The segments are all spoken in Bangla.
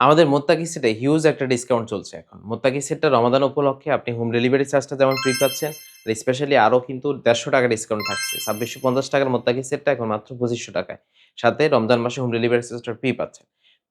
আমাদের মোত্তাকি সেটে হিউজ একটা ডিসকাউন্ট চলছে এখন। মোত্তাকি সেটটা রমাদান উপলক্ষে আপনি হোম ডেলিভারি চার্জটা যেমন ফ্রি পাচ্ছেন, আর স্পেশালি আরও কিন্তু দেড়শো টাকা ডিসকাউন্ট থাকছে। ছাব্বিশশো পঞ্চাশ টাকার মোত্তাকি সেটটা এখন মাত্র পঁচিশশো টাকায়। সাথে রমজান মাসে হোম ডেলিভারি চার্জটা ফ্রি পাচ্ছেন।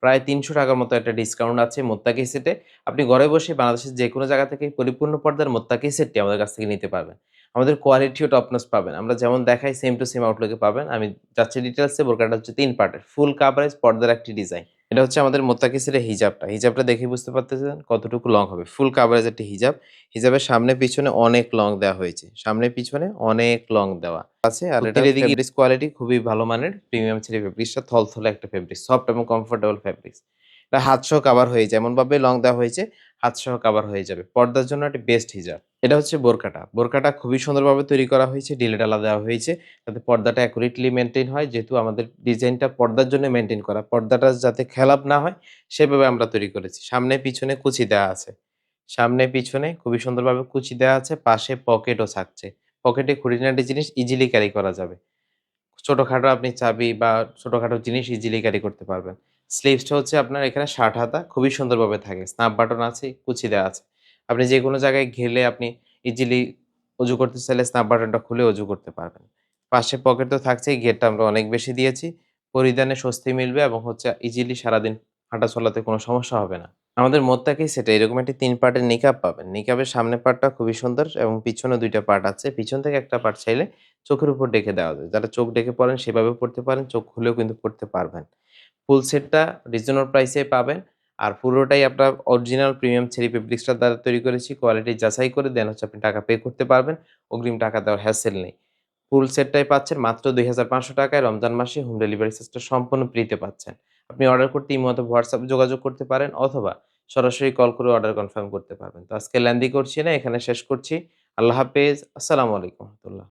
প্রায় তিনশো টাকার মতো একটা ডিসকাউন্ট আছে মোত্তাকি সেটে। আপনি ঘরে বসে বাংলাদেশের যে কোনো জায়গা থেকে পরিপূর্ণ পর্দার মোত্তাকি সেটটি আমাদের কাছ থেকে নিতে পারবেন। আমাদের কোয়ালিটিও টপনস পাবেন। আমরা যেমন দেখাই সেম টু সেম আউটলুকে পাবেন। আমি যাচ্ছি ডিটেলসে বোরকাটা হচ্ছে তিন পার্টের ফুল কাভারেজ পর্দার একটি ডিজাইন এটা হচ্ছে আমাদের মোত্তাকিসের হিজাবটা। হিজাবটা দেখে বুঝতে পারতেছেন কতটুকু লং হবে। ফুল কাভারেজ একটি হিজাব। হিজাবের সামনে পিছনে অনেক লং দেওয়া হয়েছে। সামনে পিছনে অনেক লং দেওয়া আছে। আর এটা ফেব্রিক্স কোয়ালিটি খুবই ভালো মানের। প্রিমিয়াম ছেলে ফেব্রিক্সটা থলথলে একটা ফেব্রিক্স সফট এবং কমফোর্টেবল ফেব্রিক্স এটা হাতসহ কাভার হয়ে যায়। এমনভাবে লং দেওয়া হয়েছে। হাতসহ কাভার হয়ে যাবে। পর্দার জন্য একটি বেস্ট হিজাব এটা হচ্ছে বোরকাটা। বোরকাটা খুবই সুন্দরভাবে তৈরি করা হয়েছে ডিলে ডালা দেওয়া হয়েছে, যাতে পর্দাটা অ্যাকুরেটলি মেনটেন হয়। যেহেতু আমাদের ডিজাইনটা পর্দার জন্য মেনটেন করা। পর্দাটা যাতে খেলাপ না হয়, সেভাবে আমরা তৈরি করেছি। সামনে পিছনে কুচি দেওয়া আছে। সামনে পিছনে খুবই সুন্দরভাবে কুচি দেওয়া আছে, পাশে পকেটও থাকছে। পকেটে খুঁটিনাটি জিনিস ইজিলি ক্যারি করা যাবে। ছোটোখাটো আপনি চাবি বা ছোটোখাটো জিনিস ইজিলি ক্যারি করতে পারবেন। স্লিভসটা হচ্ছে আপনার এখানে ষাট হাতা, খুবই সুন্দরভাবে থাকে। স্ন্যাপ বাটন আছে, কুচি দেওয়া আছে। আপনি যে কোনো জায়গায় ঘেলে আপনি ইজিলি অজু করতে চাইলে স্ন্যাপ বাটনটা খুলে অজু করতে পারবেন। পাশে পকেট তো থাকছেই গেটটা আমরা অনেক বেশি দিয়েছি। পরিধানে স্বস্তি মিলবে এবং হচ্ছে ইজিলি সারাদিন হাঁটা চলাতে কোনো সমস্যা হবে না। আমাদের মোত্তাকেই সেটা এরকম একটি তিন পার্টের নিকাব পাবেন। নিকাবের সামনের পার্টটা খুবই সুন্দর এবং পিছনে দুইটা পার্ট আছে। পিছন থেকে একটা পার্ট চাইলে চোখের উপর ডেকে দেওয়া যায়। যারা চোখ ডেকে পড়েন সেভাবে পড়তে পারেন, চোখ খুলেও কিন্তু পড়তে পারবেন। ফুল সেটটা রিজনেবল প্রাইসে পাবেন। আর পুরোটাই আপনার অরিজিনাল প্রিমিয়াম চেরি ফেব্রিক্সটার দ্বারা তৈরি করেছি। কোয়ালিটি যাচাই করে দেন হচ্ছে আপনি টাকা পে করতে পারবেন। অগ্রিম টাকা দেওয়ার হ্যাসেল নেই। ফুল সেটটাই পাচ্ছেন মাত্র দুই হাজার পাঁচশো টাকায় রমজান মাসে হোম ডেলিভারি সিস্টেম সম্পূর্ণ ফ্রিতে পাচ্ছেন। আপনি অর্ডার করতে ইমতো হোয়াটসঅ্যাপে যোগাযোগ করতে পারেন অথবা সরাসরি কল করে অর্ডার কনফার্ম করতে পারবেন। তো আজকে ল্যান্দি করছি না, এখানে শেষ করছি। আল্লাহ হাফেজ। আসসালামু আলাইকুম রহমতুল্লাহ।